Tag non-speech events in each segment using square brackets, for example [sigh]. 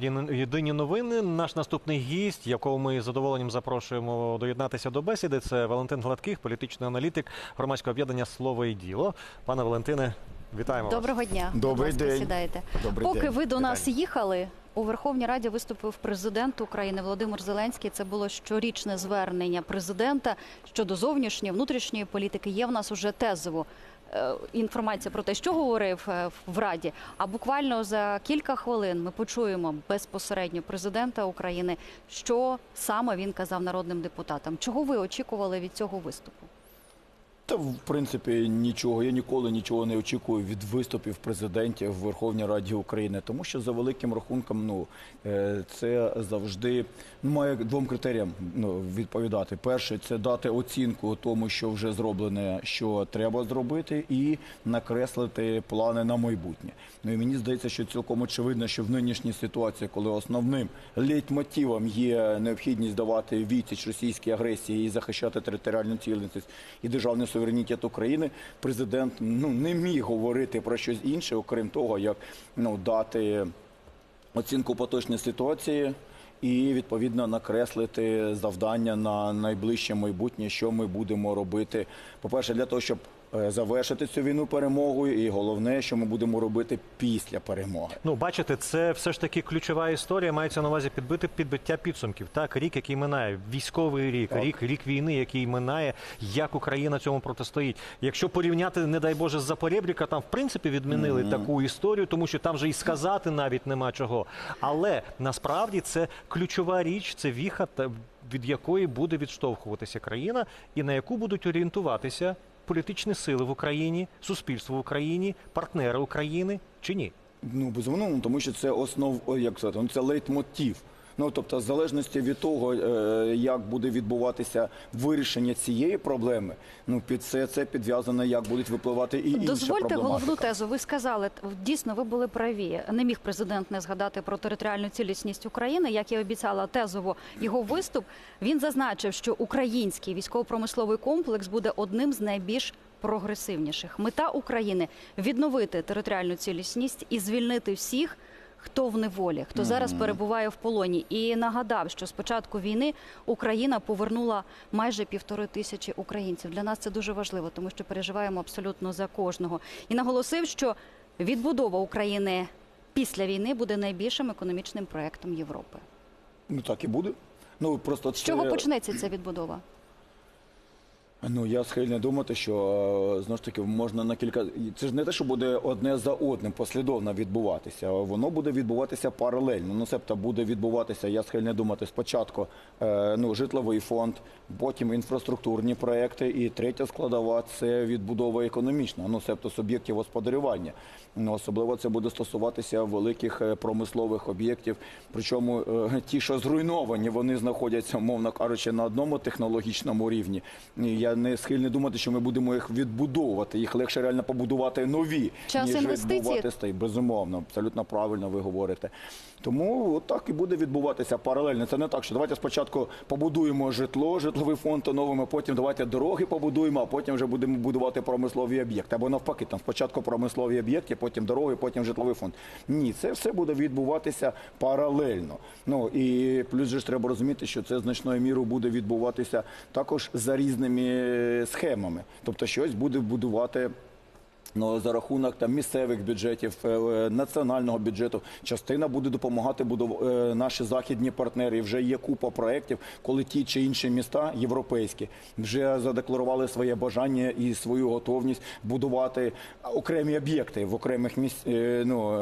«Єдині- єдині новини. Наш наступний гість, якого ми з задоволенням запрошуємо доєднатися до бесіди, це Валентин Гладких, політичний аналітик громадського об'єднання Слово і діло. Пане Валентине, вітаємо вас. Доброго дня. Добрий Будь ласка, день. Сідайте. Добрий Поки день. ви до нас Вітаю. їхали, у Верховній Раді виступив президент України Володимир Зеленський. Це було щорічне звернення президента щодо зовнішньої внутрішньої політики. Є в нас уже тезово. Е, Інформація про те, що говорив е, в Раді. А буквально за кілька хвилин ми почуємо безпосередньо президента України, що саме він казав народним депутатам. Чого ви очікували від цього виступу? Та в принципі нічого. Я ніколи нічого не очікую від виступів президентів в Верховній Раді України, тому що за великим рахунком, ну е, це завжди ну, має двом критеріям ну, відповідати. Перше це дати оцінку тому, що вже зроблене, що треба зробити, і накреслити плани на майбутнє. Ну і мені здається, що цілком очевидно, що в нинішній ситуації, коли основним лейтмотивом є необхідність давати відсіч російській агресії і захищати територіальну цілісність і державний суверенітет України, президент ну не міг говорити про щось інше, окрім того, як ну дати оцінку поточної ситуації. І відповідно накреслити завдання на найближче майбутнє, що ми будемо робити. По-перше, для того, щоб завершити цю війну перемогою, і головне, що ми будемо робити після перемоги. Ну, бачите, це все ж таки ключова історія. Мається на увазі підбити підбиття підсумків. Так, рік, який минає, військовий рік, Так. рік, рік війни, який минає, як Україна цьому протистоїть. Якщо порівняти, не дай Боже, з Запорєбріка, там в принципі відмінили таку історію, тому що там вже і сказати навіть нема чого. Але насправді це ключова річ, це віха, та- від якої буде відштовхуватися країна, і на яку будуть орієнтуватися політичні сили в Україні, суспільство в Україні, партнери України чи ні. Ну безумовно, тому що це основ, як сказати, ну, це лейтмотив. Ну тобто, в залежності від того, е, як буде відбуватися вирішення цієї проблеми, ну під це це підв'язано, як будуть випливати і інша Дозвольте головну тезу. Ви сказали, дійсно, ви були праві. Не міг президент не згадати про територіальну цілісність України. Як я обіцяла тезово його виступ. Він зазначив, що український військово-промисловий комплекс буде одним з найбільш прогресивніших. Мета України відновити територіальну цілісність і звільнити всіх. Хто в неволі, хто зараз перебуває в полоні, і нагадав, що з початку війни Україна повернула майже півтори тисячі українців. Для нас це дуже важливо, тому що переживаємо абсолютно за кожного. І наголосив, що відбудова України після війни буде найбільшим економічним проектом Європи. Ну так і буде. Ну просто З чого почнеться ця відбудова? Ну я схильний думати, що е, знову ж таки можна на кілька. Це ж не те, що буде одне за одним послідовно відбуватися. Воно буде відбуватися паралельно. Ну, себто буде відбуватися, я схильний думати, спочатку е, ну, житловий фонд, потім інфраструктурні проекти, і третя складова це відбудова економічна, ну себто суб'єктів господарювання. Ну, особливо це буде стосуватися великих е, промислових об'єктів. Причому ті, що зруйновані, вони знаходяться, мовно кажучи, на одному технологічному рівні. І Я не схильний думати, що ми будемо їх відбудовувати. Їх легше реально побудувати нові, Час ніж інвестицій. відбувати старі. Безумовно, абсолютно правильно ви говорите. Тому от так і буде відбуватися паралельно. Це не так, що давайте спочатку побудуємо житло, житловий фонд оновимо, потім давайте дороги побудуємо, а потім вже будемо будувати промислові об'єкти. Або навпаки, там спочатку промислові об'єкти, потім дороги, потім житловий фонд. Ні, це все буде відбуватися паралельно. Ну і плюс же ж треба розуміти, що це значною мірою буде відбуватися також за різними схемами. Тобто щось буде будувати. Ну, за рахунок там місцевих бюджетів, е, е, національного бюджету, частина буде допомагати будов... е, наші західні партнери. Вже є купа проєктів, коли ті чи інші міста європейські вже задекларували своє бажання і свою готовність будувати окремі об'єкти в окремих міс... ну,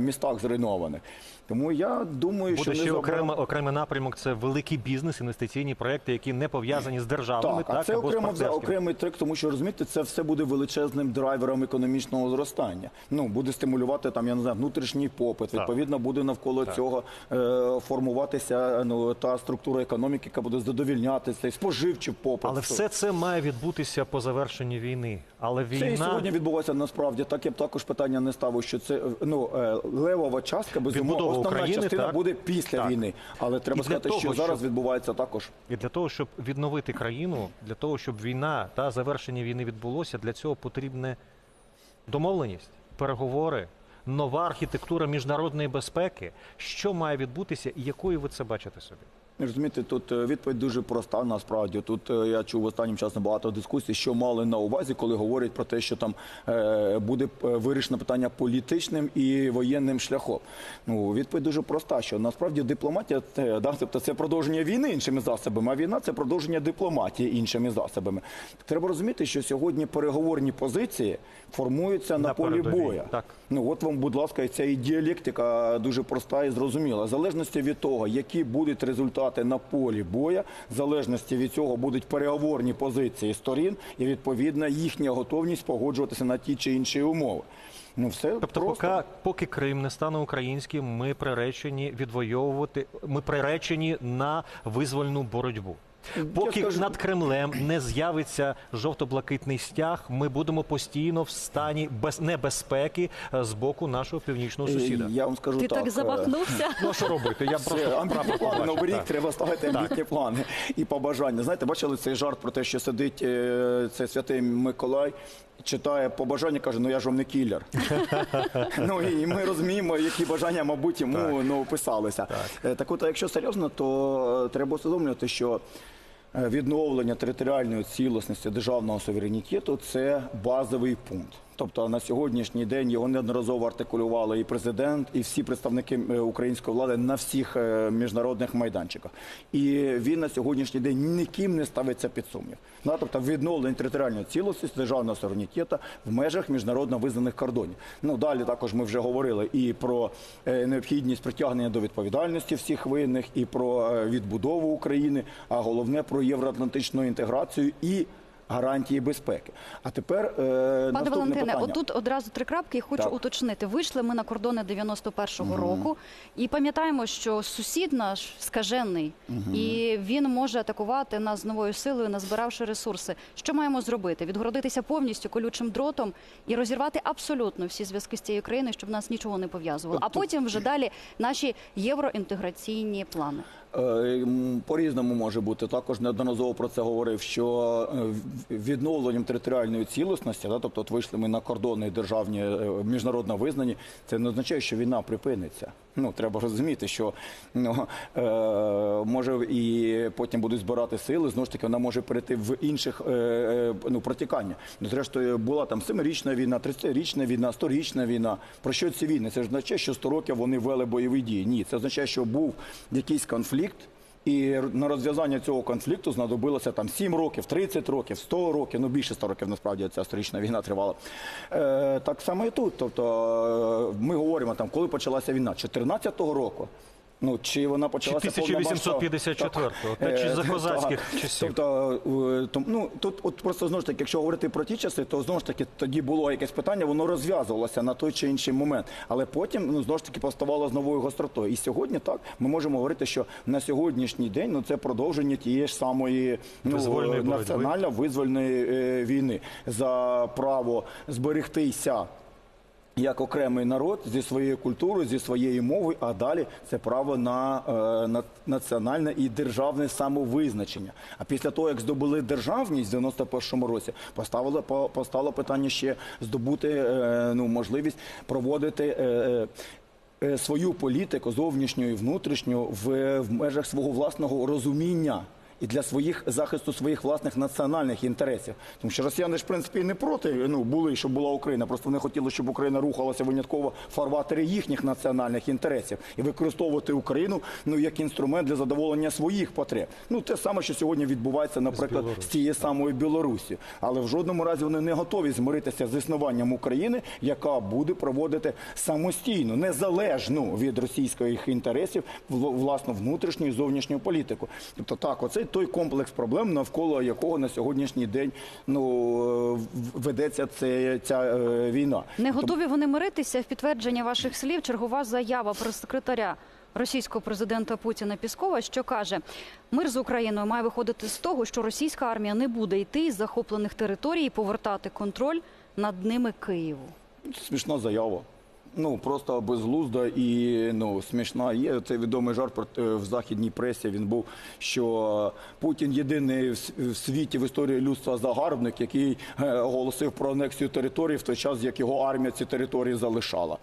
містах зруйнованих. Тому я думаю, що Буде ще незабаром- окремо, окремий напрямок. Це великий бізнес, інвестиційні проекти, які не пов'язані з державами, Так, так, а це або окремо партнерськими. окремий трек, тому що розумієте, це все буде величезним драйвером економічного зростання. Ну буде стимулювати там, я не знаю, внутрішній попит. Так. Відповідно, буде навколо цього е, формуватися ну та структура економіки, яка буде задовільняти цей споживчий попит. Але все це має відбутися по завершенні війни. Але Це і сьогодні відбувається насправді. Так я б також питання не ставив, що це е, ну е, левова частка, безумовно, основна України, частина так. буде після Так. війни. Але треба сказати, того, що зараз щоб- відбувається також. і для того, щоб відновити країну, для того, щоб війна та завершення війни відбулося, для цього потрібне домовленість, переговори. нова архітектура міжнародної безпеки. Що має відбутися і якою ви це бачите собі? Розумієте, тут е, відповідь дуже проста. Насправді тут е, я чув останнім часом багато дискусій, що мали на увазі, коли говорять про те, що там е, буде вирішено питання політичним і воєнним шляхом. Ну відповідь дуже проста, що насправді дипломатія да, тобто це продовження війни іншими засобами, а війна це продовження дипломатії іншими засобами. Треба розуміти, що сьогодні переговорні позиції формуються на, На полі боя. так. Ну от вам, будь ласка, і ця і діалектика дуже проста і зрозуміла. В залежності від того, які будуть результати на полі боя, в залежності від цього будуть переговорні позиції сторін і відповідна їхня готовність погоджуватися на ті чи інші умови. Ну все Тобто, просто. поки, поки Крим не стане українським, ми приречені відвоювати, ми приречені на визвольну боротьбу. Поки скажу- над Кремлем не з'явиться жовто-блакитний стяг, ми будемо постійно в стані без небезпеки е, з боку нашого північного Е, сусіда. Я вам скажу Ти так. так е, замахнувся. [laughs] Ну що робити? Я Це просто амбітні плани. Новий рік Так. треба ставити амбітні плани і побажання. Знаєте, бачили цей жарт про те, що сидить е, цей святий Миколай. Читає побажання, каже, ну я ж вам не кілер. [laughs] ну і ми розуміємо, які бажання, мабуть, йому ну, писалися. Е, Так от, якщо серйозно, то треба усвідомлювати, що відновлення територіальної цілісності державного суверенітету це базовий пункт. Тобто на сьогоднішній день його неодноразово артикулювали і президент, і всі представники е, української влади на всіх е, міжнародних майданчиках. І він на сьогоднішній день ніким не ставиться під сумнів. Тобто відновлення територіальної цілісності державного суверенітету в межах міжнародно визнаних кордонів. Ну далі також ми вже говорили і про е, необхідність притягнення до відповідальності всіх винних, і про відбудову України, а головне про євроатлантичну інтеграцію і гарантії безпеки. А тепер е, Пане наступне Валентине, питання. отут одразу три крапки і хочу Так. уточнити. Вийшли ми на кордони 91-го року, і пам'ятаємо, що сусід наш скажений, і він може атакувати нас з новою силою, назбиравши ресурси. Що маємо зробити? Відгородитися повністю колючим дротом і розірвати абсолютно всі зв'язки з цією країною, щоб нас нічого не пов'язувало. А потім вже далі наші євроінтеграційні плани. Е, м, По-різному може бути. Також неодноразово про це говорив, що е, відновленням територіальної цілісності, да, тобто от вийшли ми на кордони державні е, міжнародно визнані, це не означає, що війна припиниться. Ну треба розуміти, що ну, е, може і потім будуть збирати сили. Знову ж таки, вона може перейти в інших е, е, ну, протікання. Ну, зрештою, була там семирічна війна, 30-річна війна, 100-річна війна. Про що ці війни? Це ж означає, що 100 років вони вели бойові дії. Ні, це означає, що був якийсь конфлікт. І на розв'язання цього конфлікту знадобилося там 7 років, 30 років, 100 років, ну більше 100 років насправді ця сторічна війна тривала. Е, так само і тут. Тобто е, ми говоримо там, коли почалася війна, 14-го року. Ну, чи вона почалася 1854-го, та чи за Е, козацьких так. часів? Тобто, ну, тут от просто знову ж таки, якщо говорити про ті часи, то знову ж таки тоді було якесь питання, воно розв'язувалося на той чи інший момент. Але потім ну, знову ж таки поставало з новою гостротою. І сьогодні так ми можемо говорити, що на сьогоднішній день ну, це продовження тієї ж самої ну, Визвольної е, національно-визвольної е, війни за право зберегтися як окремий народ зі своєю культурою, зі своєю мовою, а далі це право на, е, на національне і державне самовизначення. А після того, як здобули державність в 91-му році, поставили по- постало питання ще здобути е, ну, можливість проводити. е, Свою політику зовнішню і внутрішню в, в межах свого власного розуміння і для своїх захисту своїх власних національних інтересів. Тому що росіяни ж в принципі не проти ну були, щоб була Україна. Просто вони хотіли, щоб Україна рухалася винятково в фарватері їхніх національних інтересів і використовувати Україну ну як інструмент для задоволення своїх потреб. Ну те саме, що сьогодні відбувається, наприклад, з цією самою Білорусі. Але в жодному разі вони не готові змиритися з існуванням України, яка буде проводити самостійну, незалежну від російських інтересів вл- власну внутрішню і зовнішню політику. Тобто так, оцей той комплекс проблем, навколо якого на сьогоднішній день ну ведеться це, ця е, війна. Не готові вони миритися в підтвердження ваших слів. Чергова заява прес-секретаря російського президента Путіна Піскова, що каже, мир з Україною має виходити з того, що російська армія не буде йти із захоплених територій і повертати контроль над ними Києву. Смішна заява. Ну просто безглузда і ну смішна. Є цей відомий жарт е, в західній пресі. Він був, що Путін єдиний в світі в історії людства загарбник, який е, оголосив про анексію території в той час, як його армія ці території залишала.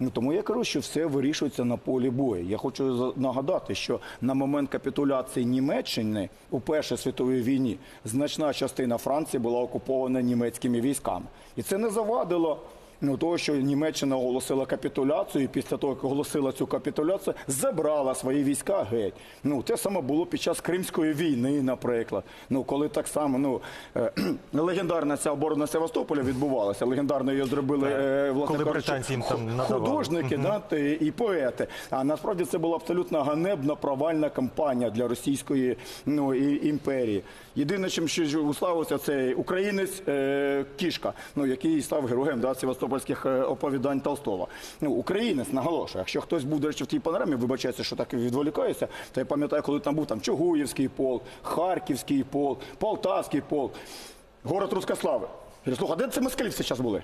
Ну тому я кажу, що все вирішується на полі бою. Я хочу нагадати, що на момент капітуляції Німеччини у Першій світовій війні значна частина Франції була окупована німецькими військами, і це не завадило. Ну, того, що Німеччина оголосила капітуляцію, і після того, як оголосила цю капітуляцію, забрала свої війська геть. Ну, те саме було під час Кримської війни, наприклад. Ну, коли так само, ну, е, [clears throat] легендарна ця оборона Севастополя відбувалася, легендарно її зробили, е, власне Коли кажучи, британці їм там художники да, і поети. А насправді це була абсолютно ганебна провальна кампанія для російської ну, і, імперії. Єдине, чим ж уславився, це українець е, Кішка, ну, який став героєм да, севастопольських е, оповідань Толстого. Ну, українець, наголошую, якщо хтось був, до речі, в тій панорамі, вибачається, що так відволікаюся, то я пам'ятаю, коли там був там Чугуївський полк, Харківський полк, Полтавський полк, город Рускослави. Я слухай, а де це москалі всі зараз були?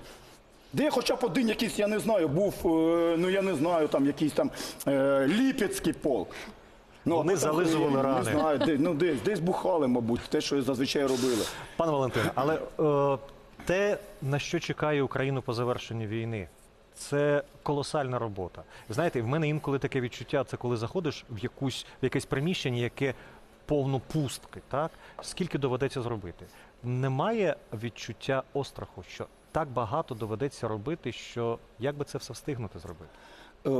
Де хоча б один якийсь, я не знаю, був, е, ну я не знаю, там якийсь там е, Ліпецький полк. Ну, Вони зализували рани. Не знаю, де, ну, десь, десь бухали, мабуть, те, що зазвичай робили. Пане Валентине, але е, те, на що чекає Україну по завершенню війни, це колосальна робота. Знаєте, в мене інколи таке відчуття, це коли заходиш в якусь в якесь приміщення, яке повно пустки, так скільки доведеться зробити. Немає відчуття остраху, що так багато доведеться робити, що як би це все встигнути зробити. Е,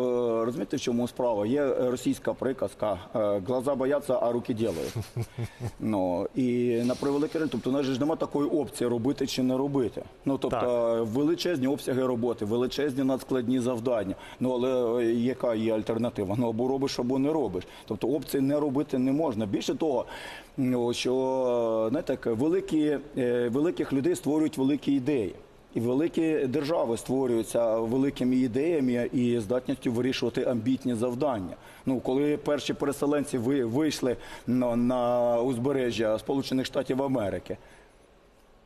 розумієте, в чому справа? Є російська приказка е, «глаза бояться, а руки ділають». [laughs] ну, і на превеликий жаль, тобто у нас ж немає такої опції робити чи не робити. Ну, тобто величезні обсяги роботи, величезні надскладні завдання. Ну, але е, яка є альтернатива? Ну, або робиш, або не робиш. Тобто опції не робити не можна. Більше того, що, знаєте, так, великі, великих людей створюють великі ідеї. І великі держави створюються великими ідеями і здатністю вирішувати амбітні завдання. Ну, коли перші переселенці ви- вийшли на узбережжя Сполучених Штатів Америки.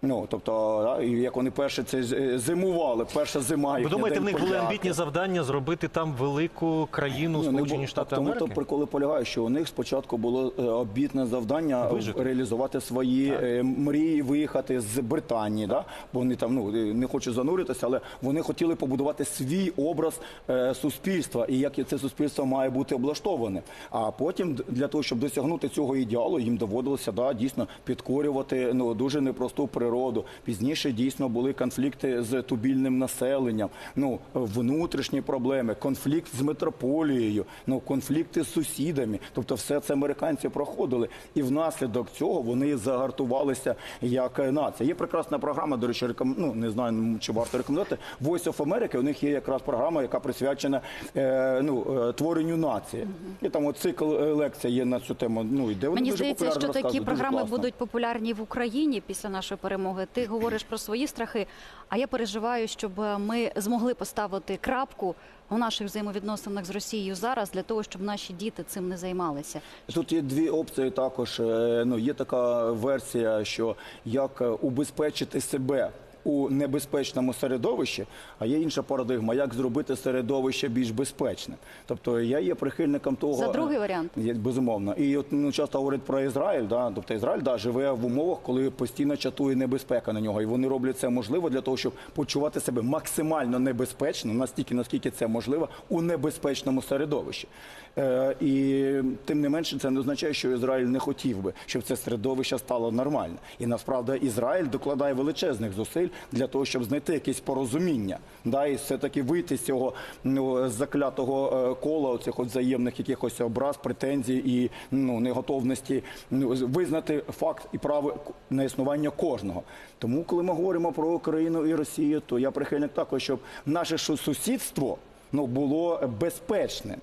Ну, тобто, да, як вони перше це зимували, перша зима. Ви думаєте, в них були амбітні завдання зробити там велику країну Ні, Сполучені. Штати Так, тому то приколи полягає, що у них спочатку було е, обітне завдання Вижити. реалізувати свої е, мрії, виїхати з Британії. Да? Бо вони там ну е, не хочу зануритися, але вони хотіли побудувати свій образ е, суспільства і як це суспільство має бути облаштоване. А потім для того, щоб досягнути цього ідеалу, їм доводилося да, дійсно підкорювати ну дуже непросту природу. Пізніше дійсно були конфлікти з тубільним населенням, ну внутрішні проблеми, конфлікт з метрополією, ну конфлікти з сусідами. Тобто, все це американці проходили, і внаслідок цього вони загартувалися як нація. Є прекрасна програма. До речі, реком... ну, не знаю, чи варто рекомендувати. Voice of America, У них є якраз програма, яка присвячена е, ну, е, творенню нації. І там от цикл е, лекцій є на цю тему. Ну і де вони Мені дуже здається, що такі програми будуть популярні в Україні після нашої перемоги. Ти говориш про свої страхи, а я переживаю, щоб ми змогли поставити крапку у наших взаємовідносинах з Росією зараз для того, щоб наші діти цим не займалися. Тут є дві опції також. Е, Ну, є така версія, що як е, убезпечити себе у небезпечному середовищі, а є інша парадигма, як зробити середовище більш безпечним. Тобто я є прихильником того. За другий варіант. Є, безумовно. І от ну, часто говорять про Ізраїль, да? тобто Ізраїль да, живе в умовах, коли постійно чатує небезпека на нього. І вони роблять це можливо для того, щоб почувати себе максимально небезпечно, настільки, наскільки це можливо, у небезпечному середовищі. Е, і тим не менше, це не означає, що Ізраїль не хотів би, щоб це середовище стало нормальне. І насправді Ізраїль докладає величезних зусиль для того, щоб знайти якесь порозуміння, да, і все-таки вийти з цього ну, заклятого е, кола, оцих от взаємних якихось образ, претензій і ну, неготовності ну, визнати факт і право на існування кожного. Тому, коли ми говоримо про Україну і Росію, то я прихильник також, щоб наше сусідство ну, було безпечним.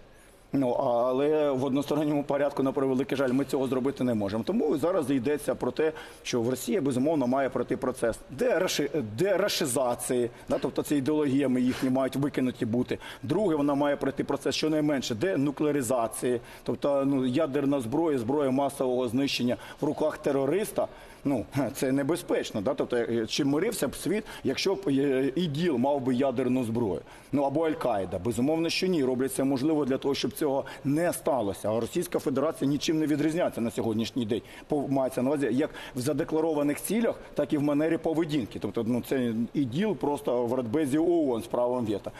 Ну але в односторонньому порядку, на превеликий жаль, ми цього зробити не можемо. Тому зараз йдеться про те, що в Росії безумовно має пройти процес дераши, дерашизації, да, тобто це ідеологіями їхні мають викинуті бути. Друге, вона має пройти процес щонайменше денуклеаризації, тобто ну ядерна зброя, зброя масового знищення в руках терориста. Ну [laughs] це небезпечно. Да? Тобто, е, чи мирився б світ, якщо б е, ІДІЛ мав би ядерну зброю? Ну або Аль-Каїда? Безумовно, що ні. Роблять це можливо для того, щоб цього не сталося. А Російська Федерація нічим не відрізняється на сьогоднішній день. Мається на увазі як в задекларованих цілях, так і в манері поведінки. Тобто, ну це і діл просто в радбезі ООН з правом вето.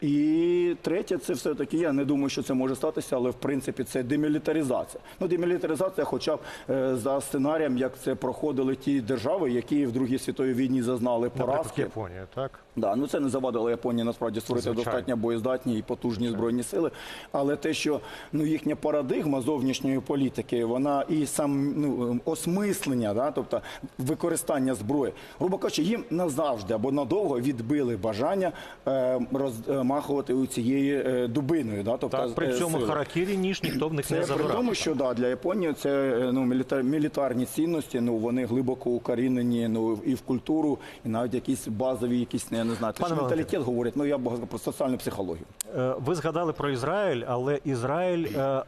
І третє, це все таки. Я не думаю, що це може статися, але в принципі це демілітаризація. Ну, демілітаризація, хоча б е, за сценарієм, як це проходили ті держави, які в Другій світовій війні зазнали Наприклад. Японія, так? Да, ну це не завадило Японії насправді створити Звичайно. достатньо боєздатні і потужні збройні сили. Але те, що ну їхня парадигма зовнішньої політики, вона і сам ну осмислення, да, тобто використання зброї, грубо кажучи, їм назавжди або надовго відбили бажання е, розмахувати у цією е, дубиною. Да, тобто, Так, при е, цьому сили. харакірі ніж ніхто в них Це не при тому, що да, для Японії це е, ну, мілітар, мілітарні цінності, ну вони глибоко укорінені ну, і в культуру, і навіть якісь базові, якісь я не знаю, Пане що менталітет говорить, ну я б про соціальну психологію. Е, Ви згадали про Ізраїль, але Ізраїль е,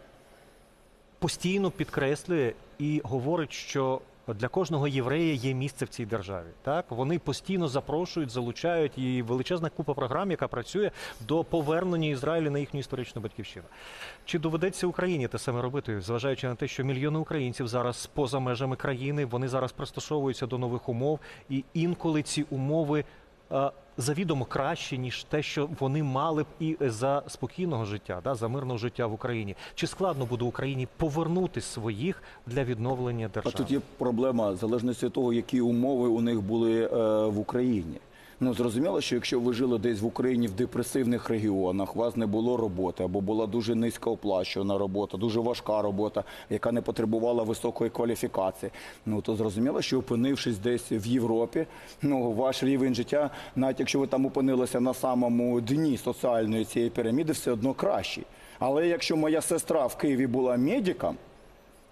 постійно підкреслює і говорить, що для кожного єврея є місце в цій державі. Так вони постійно запрошують, залучають і величезна купа програм, яка працює до повернення Ізраїлю на їхню історичну батьківщину. Чи доведеться Україні те саме робити, зважаючи на те, що мільйони українців зараз поза межами країни, вони зараз пристосовуються до нових умов, і інколи ці умови е, завідомо краще, ніж те, що вони мали б і за спокійного життя, да, за мирного життя в Україні. Чи складно буде Україні повернути своїх для відновлення А тут є проблема в залежності від того, які умови у них були е, в Україні. Ну зрозуміло, що якщо ви жили десь в Україні в депресивних регіонах, у вас не було роботи, або була дуже низькооплачувана робота, дуже важка робота, яка не потребувала високої кваліфікації. Ну то зрозуміло, що опинившись десь в Європі, ну ваш рівень життя, навіть якщо ви там опинилися на самому дні соціальної цієї піраміди, все одно кращий. Але якщо моя сестра в Києві була медиком,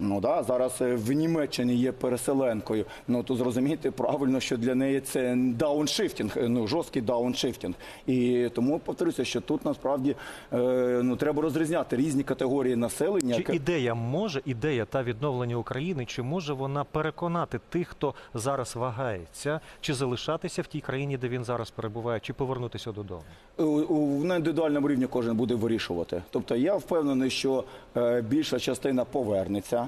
Ну да, зараз е, в Німеччині є переселенкою. Ну то зрозумієте правильно, що для неї це дауншифтінг, е, ну жорсткий дауншифтінг. І тому повторюся, що тут насправді е, ну треба розрізняти різні категорії населення. Чи ідея може, ідея та відновлення України, чи може вона переконати тих, хто зараз вагається, чи залишатися в тій країні, де він зараз перебуває, чи повернутися додому? У- у- на індивідуальному рівні кожен буде вирішувати. Тобто я впевнений, що е, більша частина повернеться,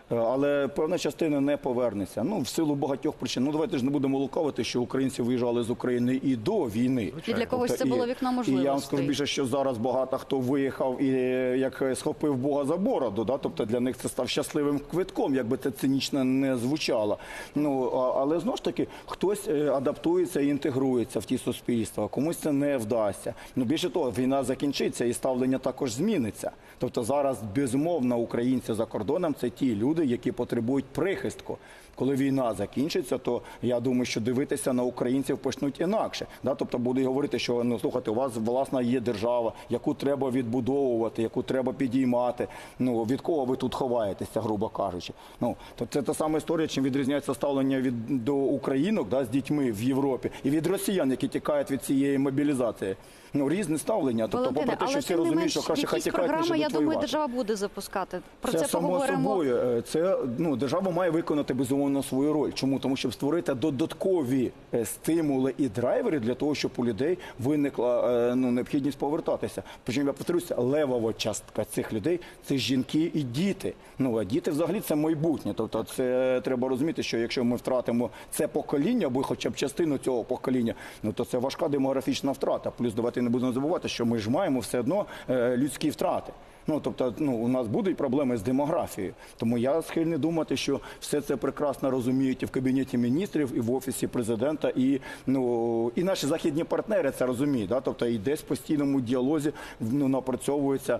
але певна частина не повернеться. Ну в силу багатьох причин. Ну давайте ж не будемо лукавити, що українці виїжджали з України і до війни. І для когось Тобто це було вікно І я вам скажу більше, що зараз багато хто виїхав і е, як е, схопив Бога за бороду. Да? Тобто для них це став щасливим квитком, якби це цинічно не звучало. Ну але знову ж таки хтось е, адаптується і інтегрується в ті суспільства, комусь це не вдасться. Ну більше того, війна закінчиться і ставлення також зміниться. Тобто зараз безумовно українці за кордоном це ті люди, які потребують прихистку. Коли війна закінчиться, то я думаю, що дивитися на українців почнуть інакше. Да? Тобто будуть говорити, що ну слухайте, у вас власна є держава, яку треба відбудовувати, яку треба підіймати. Ну від кого ви тут ховаєтеся, грубо кажучи. Ну то це та сама історія, чим відрізняється ставлення від до українок да, з дітьми в Європі і від росіян, які тікають від цієї мобілізації. Ну різне ставлення. Тобто, попри те, що всі розуміють, що краще хай тікають, ніж я думаю, держава буде запускати. Про це, само поговоримо. собою. Е, Це ну держава має виконати безумовно свою роль. Чому тому, щоб створити додаткові е, стимули і драйвери для того, щоб у людей виникла е, ну необхідність повертатися. Причому я повторюся, левова частка цих людей це жінки і діти. Ну а діти взагалі це майбутнє. Тобто, це треба розуміти, що якщо ми втратимо це покоління, або хоча б частину цього покоління, ну то це важка демографічна втрата. Плюс давайте не будемо забувати, що ми ж маємо все одно е, людські втрати. Ну тобто, ну у нас будуть проблеми з демографією. Тому я схильний думати, що все це прекрасно розуміють і в кабінеті міністрів, і в офісі президента, і ну і наші західні партнери це розуміють. Да? Тобто і десь в постійному діалозі ну, напрацьовуються.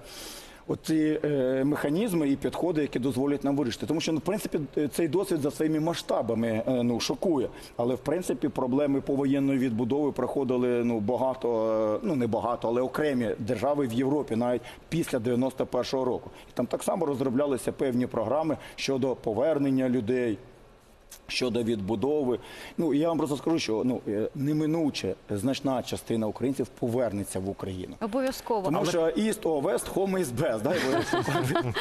Оці е, механізми і підходи, які дозволять нам вирішити, тому що ну, в принципі е, цей досвід за своїми масштабами е, ну шокує. Але в принципі проблеми повоєнної відбудови проходили ну багато, ну не багато, але окремі держави в Європі, навіть після 91-го року. І там так само розроблялися певні програми щодо повернення людей. Щодо відбудови, ну я вам просто скажу, що ну е, неминуче значна частина українців повернеться в Україну. Обов'язково. Тому Але що East or West, home is best. Да? [laughs]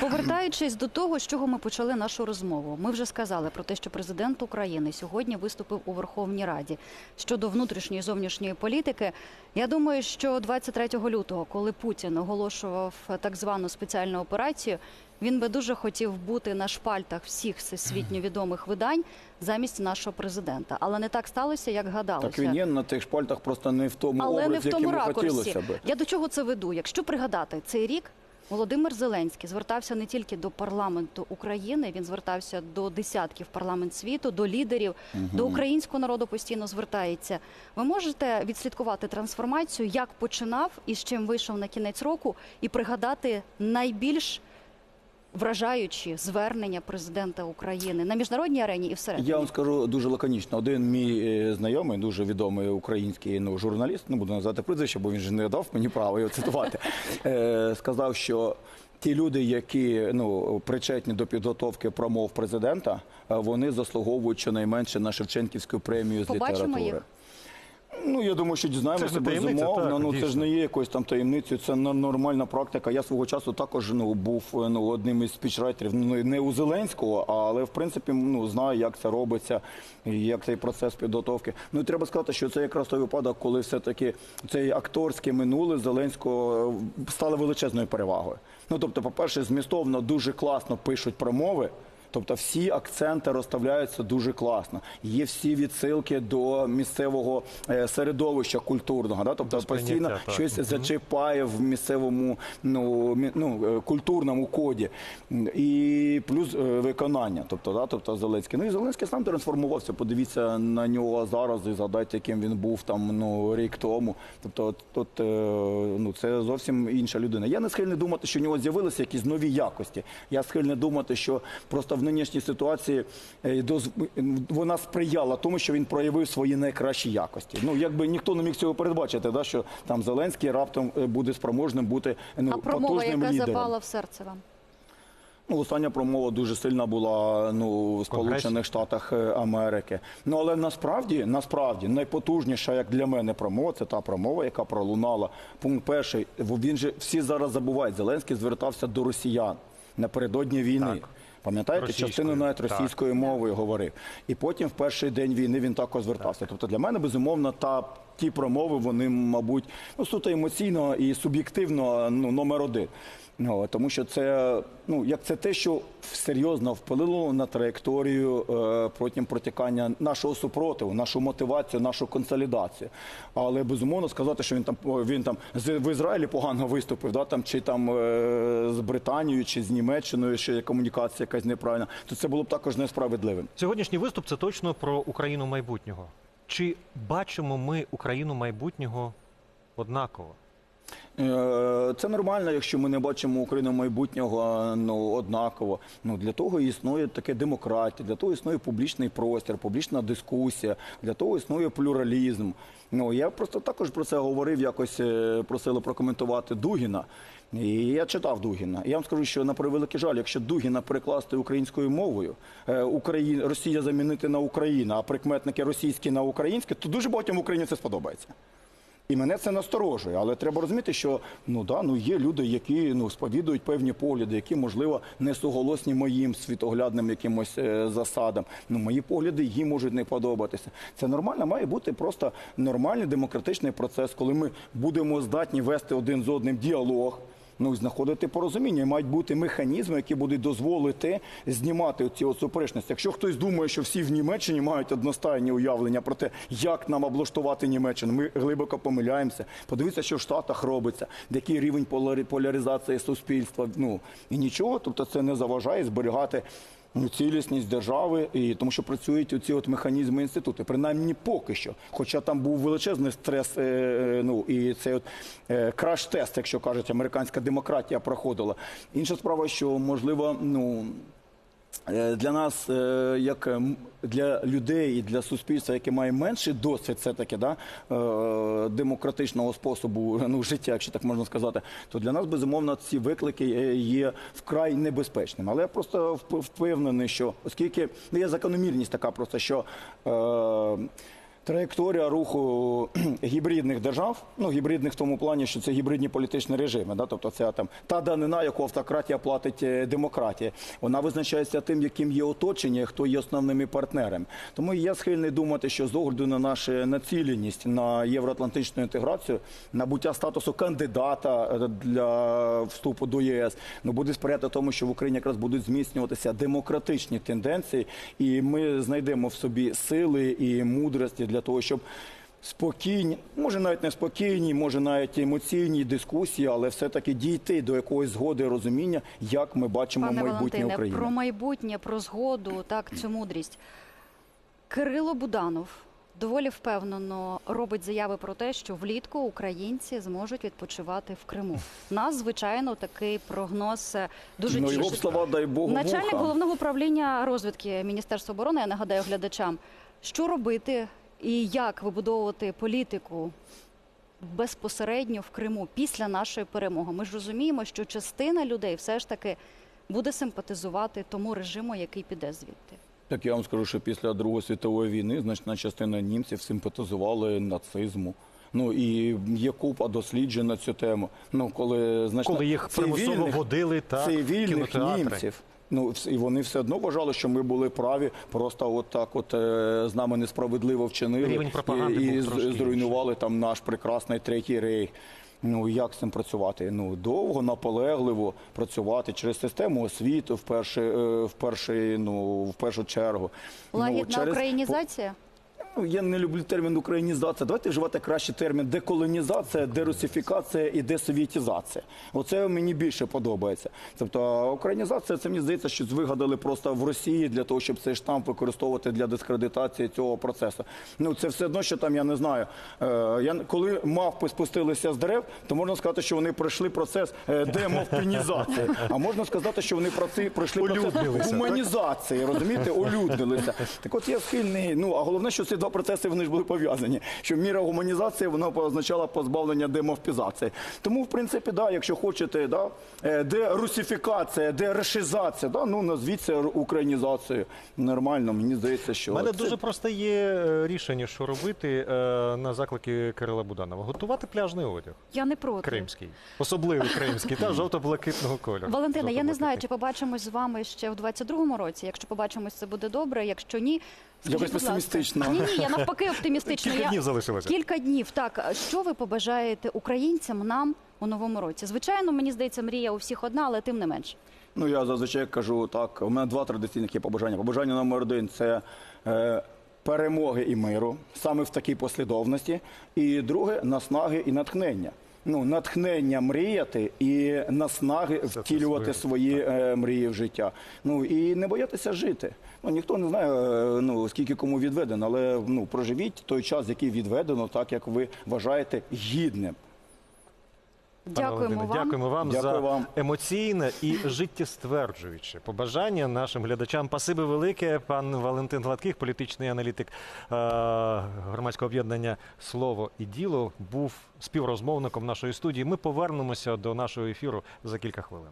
Повертаючись до того, з чого ми почали нашу розмову, ми вже сказали про те, що президент України сьогодні виступив у Верховній Раді щодо внутрішньої і зовнішньої політики. Я думаю, що 23 лютого, коли Путін оголошував так звану спеціальну операцію, він би дуже хотів бути на шпальтах всіх всесвітньо відомих видань замість нашого президента. Але не так сталося, як гадалося. Так він є на тих шпальтах, просто не в тому Але не в тому ракурсі. хотілося би. Я до чого це веду? Якщо пригадати цей рік. Володимир Зеленський звертався не тільки до парламенту України, він звертався до десятків парламент світу, до лідерів, до українського народу постійно звертається. Ви можете відслідкувати трансформацію, як починав і з чим вийшов на кінець року, і пригадати найбільш вражаючі звернення президента України на міжнародній арені і всередині. Я вам скажу дуже лаконічно. Один мій е, знайомий, дуже відомий український ну, журналіст, не буду називати прізвище, бо він же не дав мені права його цитувати. [laughs] е, сказав, що ті люди, які ну причетні до підготовки промов президента, е, вони заслуговують щонайменше на Шевченківську премію з Побачимо літератури. їх? Ну я думаю, що дізнаємося безумовно. так, ну це ж не є якоюсь там таємницею. Це нормальна практика. Я свого часу також ну був ну одним із спічрайтерів. Ну не у Зеленського, але в принципі ну знаю, як це робиться, як цей процес підготовки. Ну треба сказати, що це якраз той випадок, коли все таки цей акторське минуле Зеленського е, стало величезною перевагою. Ну тобто, по перше, змістовно дуже класно пишуть промови. Тобто всі акценти розставляються дуже класно. Є всі відсилки до місцевого е, середовища культурного. Да? Тобто постійно так. щось зачіпає в місцевому ну, мі- ну, е, культурному коді. І плюс е, виконання. Тобто, да? тобто Зеленський. Ну і Зеленський сам трансформувався. Подивіться на нього зараз і згадайте, яким він був там ну, рік тому. Тобто, е, ну, це зовсім інша людина. Я не схильний думати, що в нього з'явилися якісь нові якості. Я схильний думати, що просто в нинішній ситуації е, вона сприяла тому, що він проявив свої найкращі якості. Ну якби ніхто не міг цього передбачити, да, що там Зеленський раптом е, буде спроможним бути ну, А промова, потужним яка лідером. запала в серце вам? Ну, остання промова дуже сильна була ну, в? Сполучених Штатах е, Америки. Ну але насправді, насправді найпотужніша, як для мене, промова це та промова, яка пролунала. Пункт перший. Він же всі зараз забувають. Зеленський звертався до росіян напередодні війни. Так. Пам'ятаєте, частину навіть так. російською мовою говорив. І потім в перший день війни він також звертався. Тобто для мене безумовно та ті промови, вони, мабуть, ну суто емоційно і суб'єктивно ну, номер один. Ну, тому що це ну як це те, що серйозно впливало на траєкторію е, протягом протікання нашого супротиву, нашу мотивацію, нашу консолідацію. Але безумовно сказати, що він там він там з в Ізраїлі погано виступив, да там чи там е, з Британією, чи з Німеччиною, що є комунікація якась неправильна, то це було б також несправедливим. Сьогоднішній виступ це точно про Україну майбутнього. Чи бачимо ми Україну майбутнього однаково? Е, Це нормально, якщо ми не бачимо Україну майбутнього ну, однаково. Ну, для того існує таке демократія, для того існує публічний простір, публічна дискусія, для того існує плюралізм. Ну, я просто також про це говорив, якось е, просили прокоментувати Дугіна. І я читав Дугіна. Я вам скажу, що на превеликий жаль, якщо Дугіна перекласти українською мовою, е, Україн, Росія замінити на Україну, а прикметники російські на українське, то дуже багатьом Україні це сподобається. І мене це насторожує, але треба розуміти, що ну да, ну є люди, які ну сповідують певні погляди, які можливо не суголосні моїм світоглядним якимось е, засадам. Ну мої погляди їм можуть не подобатися. Це нормально, має бути просто нормальний демократичний процес, коли ми будемо здатні вести один з одним діалог. Ну, знаходити порозуміння, І мають бути механізми, які будуть дозволити знімати ці суперечності. Якщо хтось думає, що всі в Німеччині мають одностайні уявлення про те, як нам облаштувати Німеччину, ми глибоко помиляємося. Подивіться, що в Штатах робиться, який рівень поляризації суспільства. Ну і нічого, тобто це не заважає зберігати. Цілісність держави, і тому що працюють оці от механізми інститути, принаймні поки що. Хоча там був величезний стрес, е, е, ну і цей от е, краш-тест, якщо кажуть, американська демократія проходила. Інша справа, що можливо, ну. Е, Для нас, е, як для людей і для суспільства, яке має менший досвід, все таки да, е, демократичного способу [laughs] ну, життя, якщо так можна сказати, то для нас безумовно ці виклики є вкрай небезпечними. Але я просто вп- впевнений, що оскільки ну, є закономірність така, просто що. Траєкторія руху [clears throat] гібридних держав, ну гібридних в тому плані, що це гібридні політичні режими. Да? Тобто це там та данина, яку автократія платить е, демократія. Вона визначається тим, яким є оточення, хто є основними партнерами. Тому я схильний думати, що з огляду на нашу націленість на євроатлантичну інтеграцію, набуття статусу кандидата е, для вступу до ЄС, ну буде сприяти тому, що в Україні якраз будуть зміцнюватися демократичні тенденції, і ми знайдемо в собі сили і мудрості для того, щоб спокійні, може навіть не спокійні, може навіть емоційні дискусії, але все-таки дійти до якоїсь згоди розуміння, як ми бачимо Пане майбутнє Валентине, України. про майбутнє, про згоду, так цю мудрість. Кирило Буданов доволі впевнено робить заяви про те, що влітку українці зможуть відпочивати в Криму. Нас, звичайно, такий прогноз е, дуже ну, його б тішить. слова, дай Богу, Начальник вуха. головного управління розвідки Міністерства оборони, я нагадаю глядачам, що робити і як вибудовувати політику безпосередньо в Криму після нашої перемоги. Ми ж розуміємо, що частина людей все ж таки буде симпатизувати тому режиму, який піде звідти. Так я вам скажу, що після Другої світової війни значна частина німців симпатизували нацизму. Ну і є купа досліджень на цю тему. Ну коли значна Коли їх примусово водили так, в цивільних кінотеатри. німців. Ну і вони все одно вважали, що ми були праві, просто от так, от е, з нами несправедливо вчинили Рівень пропаганди і, і зруйнували там наш прекрасний третій рейх. Ну як з цим працювати? Ну довго, наполегливо працювати через систему освіти в перші, е, в перші, ну в першу чергу. Лагідна ну, через українізація. Ну, я не люблю термін українізація. Давайте вживати краще термін деколонізація, дерусифікація і десовітізація. Оце мені більше подобається. Тобто українізація, це мені здається, що вигадали просто в Росії для того, щоб цей штамп використовувати для дискредитації цього процесу. Ну це все одно, що там я не знаю. Е, я коли мавпи спустилися з дерев, то можна сказати, що вони пройшли процес е, демовпінізації. А можна сказати, що вони пройшли процес гуманізації, розумієте, улюднилися. Так от я схильний, ну а головне, що ці два процеси вони ж були пов'язані. Що міра гуманізації вона означала позбавлення демовпізації. Тому, в принципі, да, якщо хочете, да, е, дерусифікація, дерешизація, да, ну назвіть це українізацією. Нормально, мені здається, що У мене це- дуже просте є е, рішення, що робити е, на заклики Кирила Буданова. Готувати пляжний одяг Я не проти. кримський, особливий кримський та [laughs] жовто-блакитного кольору. Валентина, я не знаю, чи побачимось з вами ще в 22-му році. Якщо побачимось, це буде добре. Якщо ні, скажіть, Якось будь ласка. песимістично. Ні, ні, я навпаки оптимістично. Кілька Я- днів залишилося. Кілька днів. Так, що ви побажаєте українцям нам у новому році? Звичайно, мені здається, мрія у всіх одна, але тим не менш. Ну, я зазвичай кажу так. У мене два традиційних є побажання. Побажання номер один це е, перемоги і миру, саме в такій послідовності. І друге наснаги і натхнення. Ну, натхнення мріяти і наснаги втілювати свої е, мрії в життя. Ну і не боятися жити. Ну ніхто не знає, е, ну скільки кому відведено, але ну проживіть той час, який відведено, так як ви вважаєте гідним. Пане Дякуємо Валентине, вам. Дякуємо вам Дякую за вам. емоційне і життєстверджуюче побажання нашим глядачам. Пасиби велике. Пан Валентин Гладких, політичний аналітик е, громадського об'єднання Слово і діло, був співрозмовником нашої студії. Ми повернемося до нашого ефіру за кілька хвилин.